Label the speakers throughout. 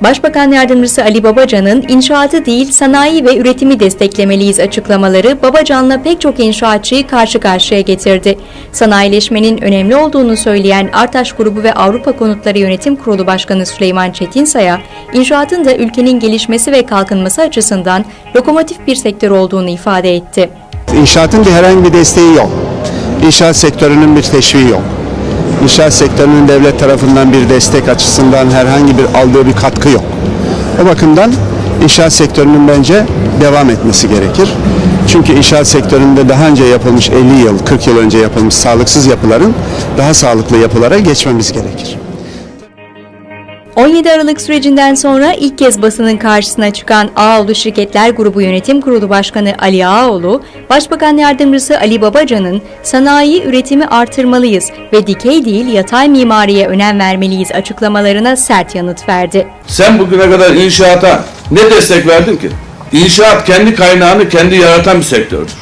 Speaker 1: Başbakan Yardımcısı Ali Babacan'ın inşaatı değil sanayi ve üretimi desteklemeliyiz açıklamaları Babacan'la pek çok inşaatçıyı karşı karşıya getirdi. Sanayileşmenin önemli olduğunu söyleyen Artaş Grubu ve Avrupa Konutları Yönetim Kurulu Başkanı Süleyman Çetinsay'a, inşaatın da ülkenin gelişmesi ve kalkınması açısından lokomotif bir sektör olduğunu ifade etti.
Speaker 2: İnşaatın bir herhangi bir desteği yok. İnşaat sektörünün bir teşviği yok. İnşaat sektörünün devlet tarafından bir destek açısından herhangi bir aldığı bir katkı yok. O bakımdan inşaat sektörünün bence devam etmesi gerekir. Çünkü inşaat sektöründe daha önce yapılmış 50 yıl, 40 yıl önce yapılmış sağlıksız yapıların daha sağlıklı yapılara geçmemiz gerekir.
Speaker 1: 17 Aralık sürecinden sonra ilk kez basının karşısına çıkan Ağoğlu Şirketler Grubu Yönetim Kurulu Başkanı Ali Ağoğlu, Başbakan Yardımcısı Ali Babacan'ın sanayi üretimi artırmalıyız ve dikey değil yatay mimariye önem vermeliyiz açıklamalarına sert yanıt verdi.
Speaker 3: Sen bugüne kadar inşaata ne destek verdin ki? İnşaat kendi kaynağını kendi yaratan bir sektördür.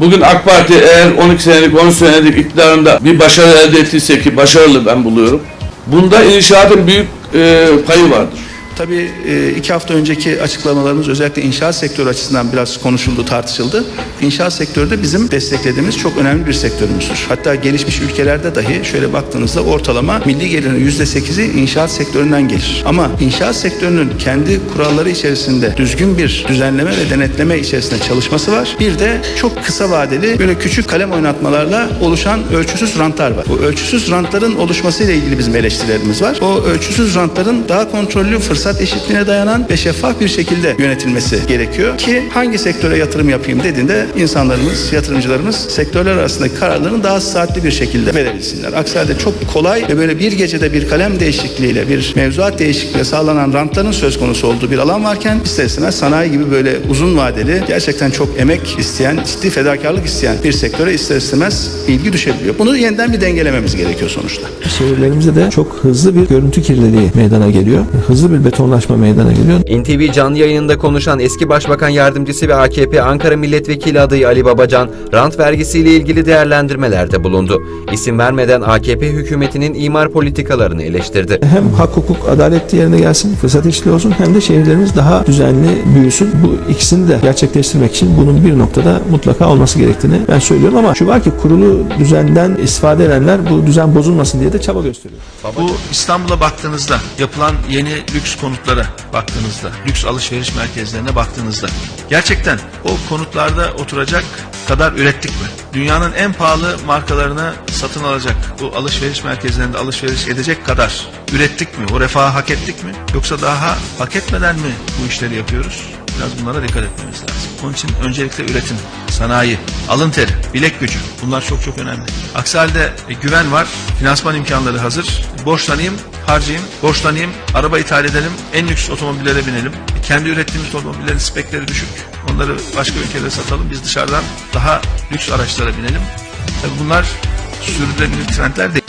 Speaker 3: Bugün AK Parti eğer 12 senelik 13 senelik iktidarında bir başarı elde ettiyse ki başarılı ben buluyorum. Bunda inşaatın büyük e, payı vardır.
Speaker 4: Tabii e, iki hafta önceki açıklamalarımız özellikle inşaat sektörü açısından biraz konuşuldu, tartışıldı. İnşaat sektörü de bizim desteklediğimiz çok önemli bir sektörümüzdür. Hatta gelişmiş ülkelerde dahi şöyle baktığınızda ortalama milli gelirin yüzde sekizi inşaat sektöründen gelir. Ama inşaat sektörünün kendi kuralları içerisinde düzgün bir düzenleme ve denetleme içerisinde çalışması var. Bir de çok kısa vadeli böyle küçük kalem oynatmalarla oluşan ölçüsüz rantlar var. Bu ölçüsüz rantların oluşmasıyla ilgili bizim eleştirilerimiz var. O ölçüsüz rantların daha kontrollü fırsat eşitliğine dayanan ve şeffaf bir şekilde yönetilmesi gerekiyor ki hangi sektöre yatırım yapayım dediğinde insanlarımız, yatırımcılarımız sektörler arasındaki kararlarını daha saatli bir şekilde verebilsinler. Aksi halde çok kolay ve böyle bir gecede bir kalem değişikliğiyle, bir mevzuat değişikliğiyle sağlanan rantların söz konusu olduğu bir alan varken ister istemez sanayi gibi böyle uzun vadeli gerçekten çok emek isteyen, ciddi fedakarlık isteyen bir sektöre ister istemez ilgi düşebiliyor. Bunu yeniden bir dengelememiz gerekiyor sonuçta.
Speaker 5: Şehirlerimizde de çok hızlı bir görüntü kirliliği meydana geliyor. Hızlı bir betonlaşma meydana geliyor.
Speaker 6: NTV canlı yayınında konuşan eski Başbakan Yardımcısı ve AKP Ankara Milletvekili adayı Ali Babacan, rant vergisiyle ilgili değerlendirmelerde bulundu. İsim vermeden AKP hükümetinin imar politikalarını eleştirdi.
Speaker 5: Hem hak, hukuk, adalet yerine gelsin, fırsat eşitliği olsun hem de şehirlerimiz daha düzenli büyüsün. Bu ikisini de gerçekleştirmek için bunun bir noktada mutlaka olması gerektiğini ben söylüyorum ama şu var ki kurulu düzenden istifade edenler bu düzen bozulmasın diye de çaba gösteriyor.
Speaker 7: Bu İstanbul'a baktığınızda, yapılan yeni lüks konutlara baktığınızda, lüks alışveriş merkezlerine baktığınızda gerçekten o konutlarda oturacak kadar ürettik mi? Dünyanın en pahalı markalarını satın alacak, bu alışveriş merkezlerinde alışveriş edecek kadar ürettik mi? O refahı hak ettik mi? Yoksa daha hak etmeden mi bu işleri yapıyoruz? Biraz bunlara dikkat etmemiz lazım. Onun için öncelikle üretim, sanayi, alın teri, bilek gücü bunlar çok çok önemli. Aksi halde e, güven var, finansman imkanları hazır. Borçlanayım, harcayayım, borçlanayım, araba ithal edelim, en lüks otomobillere binelim. E, Kendi ürettiğimiz otomobillerin spekleri düşük. Onları başka ülkelere satalım. Biz dışarıdan daha lüks araçlara binelim. Tabii bunlar sürdürülebilir trendler değil.